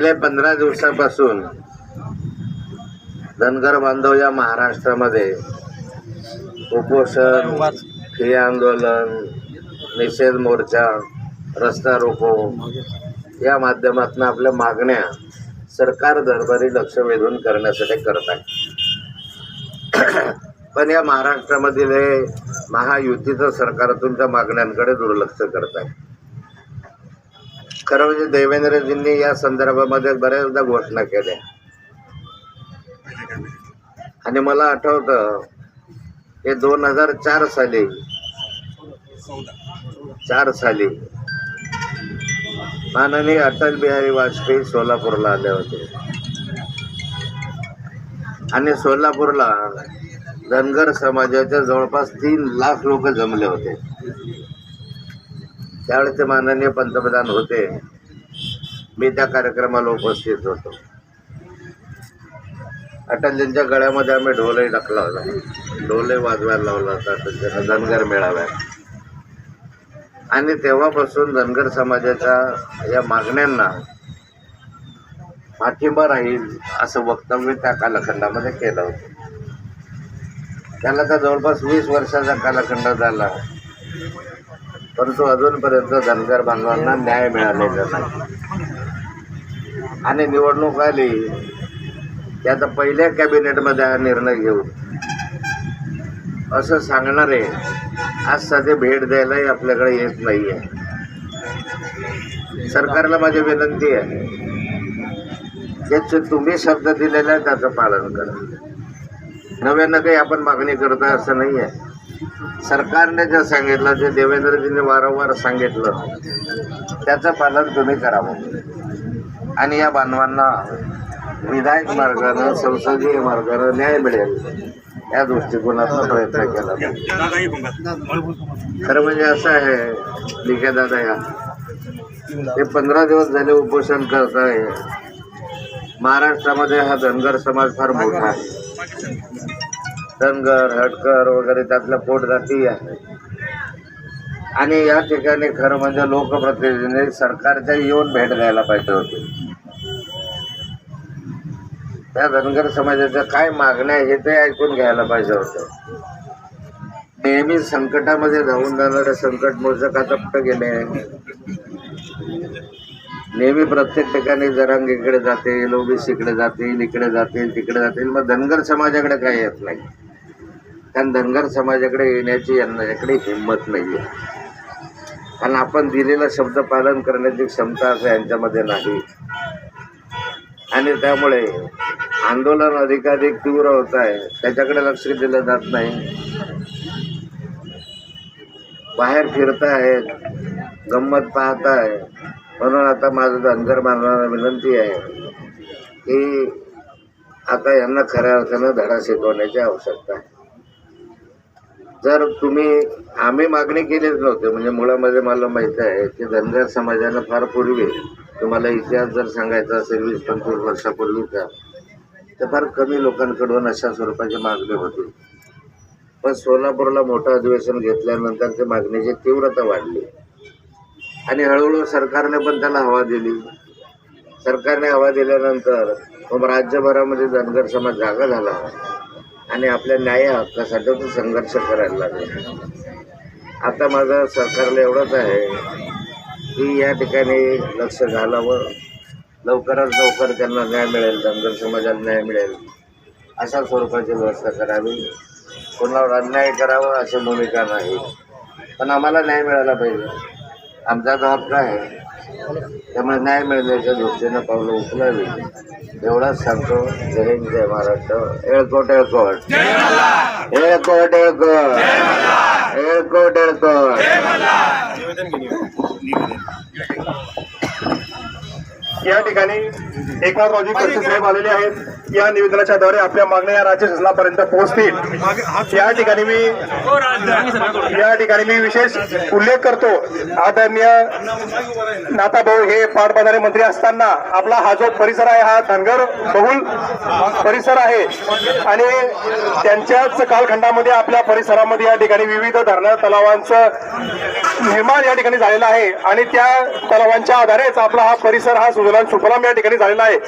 गेल्या पंधरा दिवसापासून धनगर बांधव या महाराष्ट्रामध्ये उपोषण फी आंदोलन निषेध मोर्चा रस्ता रोको या माध्यमातून आपल्या मागण्या सरकार दरबारी लक्ष वेधून करण्यासाठी करत आहे. पण या महाराष्ट्रामधील हे महायुतीचं सरकार तुमच्या मागण्यांकडे दुर्लक्ष करत आहे. खरं म्हणजे देवेंद्रजींनी या संदर्भामध्ये बऱ्याचदा घोषणा केल्या. आणि मला आठवतं हे दोन हजार चार साली चार साली माननीय अटल बिहारी वाजपेयी सोलापूरला आले होते. आणि सोलापूरला धनगर समाजाच्या जवळपास तीन लाख लोक जमले होते. त्यावेळेस ते माननीय पंतप्रधान होते. मी त्या कार्यक्रमाला उपस्थित होतो. अटलजींच्या गळ्यामध्ये आम्ही ढोलही टाकला होता. ढोलही वाजवायला लावला होता. अटलजींना धनगर मेळाव्यात. आणि तेव्हापासून धनगर समाजाच्या या मागण्यांना पाठिंबा राहील असं वक्तव्य त्या कालखंडामध्ये केलं होतं. त्याला तर जवळपास वीस वर्षाचा कालखंड झाला. परंतु अजूनपर्यंत धनगर बांधवांना न्याय मिळालेला नाही. आणि निवडणूक आली की आता पहिल्या कॅबिनेटमध्ये हा निर्णय घेऊ असं सांगणारे आज साधे भेट द्यायलाही आपल्याकडे येत नाही आहे सरकारला माझी विनंती आहे जे तुम्ही शब्द दिलेला आहे त्याचं पालन करा. नव्यानं काही आपण मागणी करता असं नाही आहे सरकारने जे सांगितलं जे देवेंद्रजींनी वारंवार सांगितलं त्याचं पालन तुम्ही करावं आणि या बांधवांना विधायक मार्गानं संसदीय मार्गानं न्याय मिळेल या दृष्टिकोनातून प्रयत्न केला. खरं म्हणजे असं आहे लिखे दादा या ते पंधरा दिवस झाले उपोषण करत आहे महाराष्ट्रामध्ये हा धनगर समाज फार मोठा आहे. धनगर हटकर वगैरे त्यातल्या पोटजाती आहेत आणि या ठिकाणी खरं म्हणजे लोकप्रतिनिधींनी सरकारच्या येऊन भेट द्यायला पाहिजे होती. त्या धनगर समाजाच्या काय मागण्या आहे ते ऐकून घ्यायला पाहिजे होतं. नेहमी संकटामध्ये धावून जाणारे संकट मोर्चा आता गेले नेहमी प्रत्येक ठिकाणी जरंग इकडे जातील ओबीसीकडे जातील इकडे जातील तिकडे जातील. मग धनगर समाजाकडे काही येत नाही. कारण धनगर समाजाकडे येण्याची यांच्याकडे हिंमत नाही आहे कारण आपण दिलेला शब्द पालन करण्याची क्षमता असं यांच्यामध्ये नाही. आणि त्यामुळे आंदोलन अधिकाधिक तीव्र होत आहे. त्याच्याकडे लक्ष दिलं जात नाही. बाहेर फिरतायत गंमत पाहताय म्हणून आता माझं धनगर मानवाला विनंती आहे की आता यांना खऱ्या अर्थानं धडा शिकवण्याची आवश्यकता आहे. जर तुम्ही आम्ही मागणी केलीच नव्हती म्हणजे मुळामध्ये मला माहीत आहे की धनगर समाजानं फार पूर्वी तुम्हाला इतिहास जर सांगायचा असेल वीस पंचवीस वर्षापूर्वीचा तर फार कमी लोकांकडून अशा स्वरूपाची मागणी होती. पण सोलापूरला मोठं अधिवेशन घेतल्यानंतर त्या मागणीची तीव्रता वाढली. आणि हळूहळू सरकारने पण त्याला हवा दिली. सरकारने हवा दिल्यानंतर मग राज्यभरामध्ये धनगर समाज जागा झाला. आणि आपल्या न्याय हक्कासाठी तो संघर्ष करायला लागला. आता माझं सरकारला एवढंच आहे की या ठिकाणी लक्ष घालावं. लवकरात लवकर त्यांना न्याय मिळेल धनगर समाजाला न्याय मिळेल. अशा स्वरूपाची व्यवस्था करावी. कोणावर अन्याय करावा अशी भूमिका नाही. पण आम्हाला न्याय मिळाला पाहिजे. आमचा जबाब काय आहे? त्यामुळे न्याय मिळण्याच्या दृष्टीनं पावलं उचलावी. एवढाच सांगतो. जय हिंद जय महाराष्ट्र. एळकोट एळकोट एळकोट एळकोट एळकोट एळकोट या ठिकाणी एकनाथरावजी खडसे साहेब आलेले आहेत. या निवेदनाच्या द्वारे आपल्या मागण्या या राज्य शासनापर्यंत पोहोचतील. या ठिकाणी मी या ठिकाणी मी विशेष उल्लेख करतो. आदरणीय नाताभाऊ हे पाटबंधारे मंत्री असताना आपला हा जो परिसर आहे हा धनगर बहुल परिसर आहे. आणि त्यांच्याच कालखंडामध्ये आपल्या परिसरामध्ये या ठिकाणी विविध धरणं तलावांचं निर्माण या ठिकाणी झालेलं आहे. आणि त्या तलावांच्या आधारेच आपला हा परिसर हा सुजलाम सुफलाम या ठिकाणी झालेला आहे.